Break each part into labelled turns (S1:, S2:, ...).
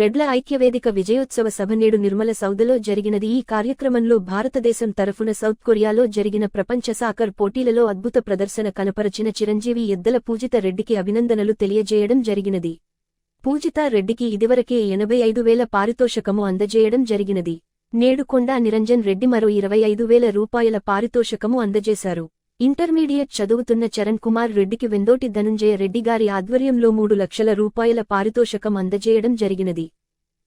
S1: రెడ్ల ఐక్యవేదిక విజయోత్సవ సభ నేడు నిర్మల సౌదలో జరిగినది. ఈ కార్యక్రమంలో భారతదేశం తరఫున సౌత్ కొరియాలో జరిగిన ప్రపంచ సాకర్ పోటీలలో అద్భుత ప్రదర్శన కనపరచిన చిరంజీవి ఎద్దల పూజిత రెడ్డికి అభినందనలు తెలియజేయడం జరిగినది. పూజితా రెడ్డికి ఇదివరకే ఎనభై ఐదు వేల పారితోషకము అందజేయడం జరిగినది. నేడు కొండా నిరంజన్ రెడ్డి మరో ఇరవై ఐదు వేల రూపాయల పారితోషకము అందజేశారు. ఇంటర్మీడియట్ చదువుతున్న చరణ్ కుమార్ రెడ్డికి వెందోటి ధనుంజయ రెడ్డి గారి ఆధ్వర్యంలో మూడు లక్షల రూపాయల పారితోషకం అందజేయడం జరిగినది.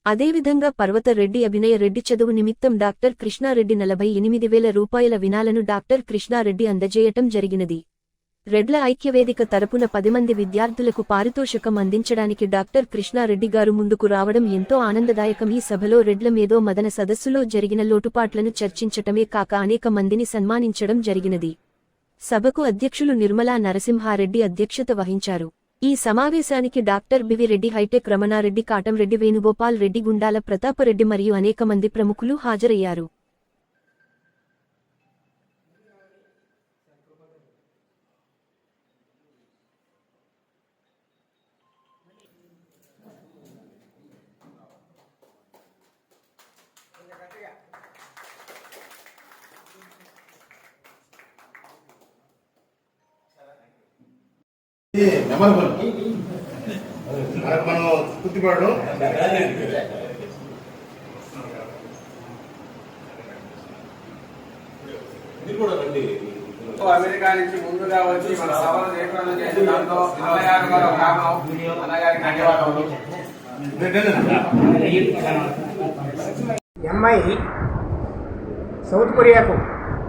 S1: అదేవిధంగా పర్వతరెడ్డి అభినయ రెడ్డి చదువు నిమిత్తం డాక్టర్ కృష్ణారెడ్డి నలభై ఎనిమిది వేల రూపాయల వినాలను డాక్టర్ కృష్ణారెడ్డి అందజేయటం జరిగినది. రెడ్ల ఐక్యవేదిక తరపున పది మంది విద్యార్థులకు పారితోషకం అందించడానికి డాక్టర్ కృష్ణారెడ్డి గారు ముందుకు రావడం ఎంతో ఆనందదాయకం. ఈ సభలో రెడ్ల మేధో మదన సదస్సులో జరిగిన లోటుపాట్లను చర్చించటమే కాక అనేక మందిని సన్మానించడం జరిగినది. సభకు అధ్యక్షులు నిర్మలా నరసింహారెడ్డి అధ్యక్షత వహించారు. ఈ సమావేశానికి doctor B V Reddy hitech Ramanareddy Katamreddy Venugopal Reddy Gundala Prathapreddy మరియు అనేక మంది ప్రముఖులు హాజరయ్యారు.
S2: మెమరబుల్ మనం గుర్తుపడడం
S3: అమెరికా నుంచి ముందుగా వచ్చి మన సభలు దాంట్లో అన్నగారు గారు గ్రామం అన్నగారికి ధన్యవాదాలు
S4: అమ్మాయి సౌత్ కొరియాకు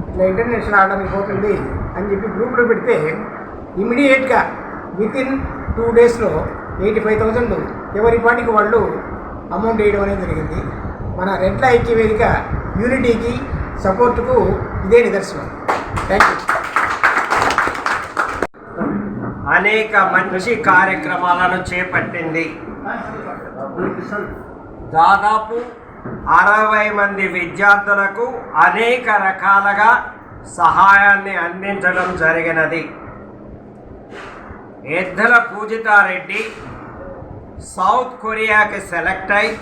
S4: ఇట్లా ఇంటర్నేషనల్ ఆడడానికి పోతుంది అని చెప్పి గ్రూప్లో పెడితే ఇమీడియట్గా విత్ ఇన్ టూ డేస్లో ఎయిటీ ఫైవ్ థౌజండ్ ఎవరి పాటికి వాళ్ళు అమౌంట్ వేయడం అనేది జరిగింది. మన రెడ్ల ఐక్య వేదిక యూనిటీకి సపోర్టుకు ఇదే నిదర్శనం. థ్యాంక్ యూ
S5: అనేక మంచి కార్యక్రమాలను చేపట్టింది. దాదాపు అరవై మంది విద్యార్థులకు అనేక రకాలుగా సహాయాన్ని అందించడం జరిగినది. ఎద్దల పూజితారెడ్డి సౌత్ కొరియాకి సెలెక్ట్ అయి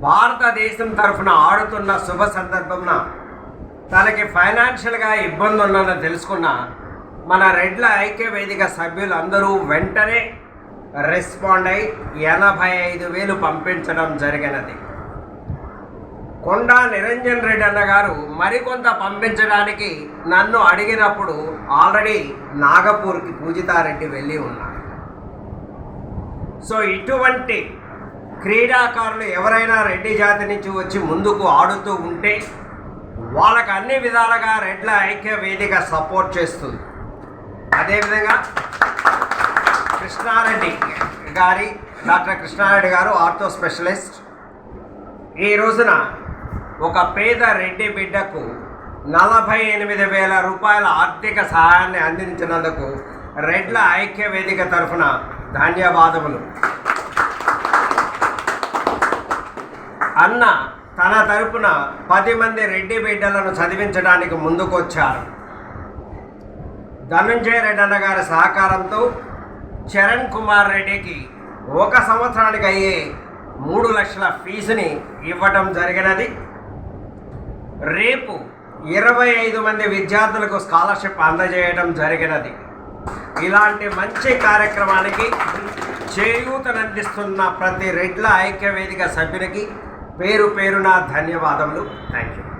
S5: భారతదేశం తరఫున ఆడుతున్న శుభ సందర్భంన తనకి ఫైనాన్షియల్గా ఇబ్బంది ఉన్నదని తెలుసుకున్న మన రెడ్ల ఐక్య వేదిక సభ్యులు అందరూ వెంటనే రెస్పాండ్ అయి ఎనభై ఐదు వేలు పంపించడం జరిగినది. కొండా నిరంజన్ రెడ్డి అన్న గారు మరికొంత పంపించడానికి నన్ను అడిగినప్పుడు ఆల్రెడీ నాగపూర్కి పూజితారెడ్డి వెళ్ళి ఉన్నారు. సో ఇటువంటి క్రీడాకారులు ఎవరైనా రెడ్డి జాతి నుంచి వచ్చి ముందుకు ఆడుతూ ఉంటే వాళ్ళకు అన్ని విధాలుగా రెడ్ల ఐక్య వేదిక సపోర్ట్ చేస్తుంది. అదేవిధంగా కృష్ణారెడ్డి గారి డాక్టర్ కృష్ణారెడ్డి గారు ఆర్థో స్పెషలిస్ట్. ఈ రోజున ఒక పేద రెడ్డి బిడ్డకు నలభై ఎనిమిది వేల రూపాయల ఆర్థిక సహాయాన్ని అందించినందుకు రెడ్ల ఐక్య వేదిక తరఫున ధన్యవాదములు. అన్న తన తరపున పది మంది రెడ్డి బిడ్డలను చదివించడానికి ముందుకొచ్చారు. ధనుంజయ రెడ్డి అన్న గారి సహకారంతో చరణ్ కుమార్ రెడ్డికి ఒక సంవత్సరానికి అయ్యే మూడు లక్షల ఫీజుని ఇవ్వటం జరిగినది. రేపు ఇరవై ఐదు మంది విద్యార్థులకు స్కాలర్షిప్ అందజేయడం జరిగినది. ఇలాంటి మంచి కార్యక్రమానికి చేయూతనందిస్తున్న ప్రతి రెడ్ల ఐక్యవేదిక సభ్యునికి పేరు పేరున ధన్యవాదములు. Thank you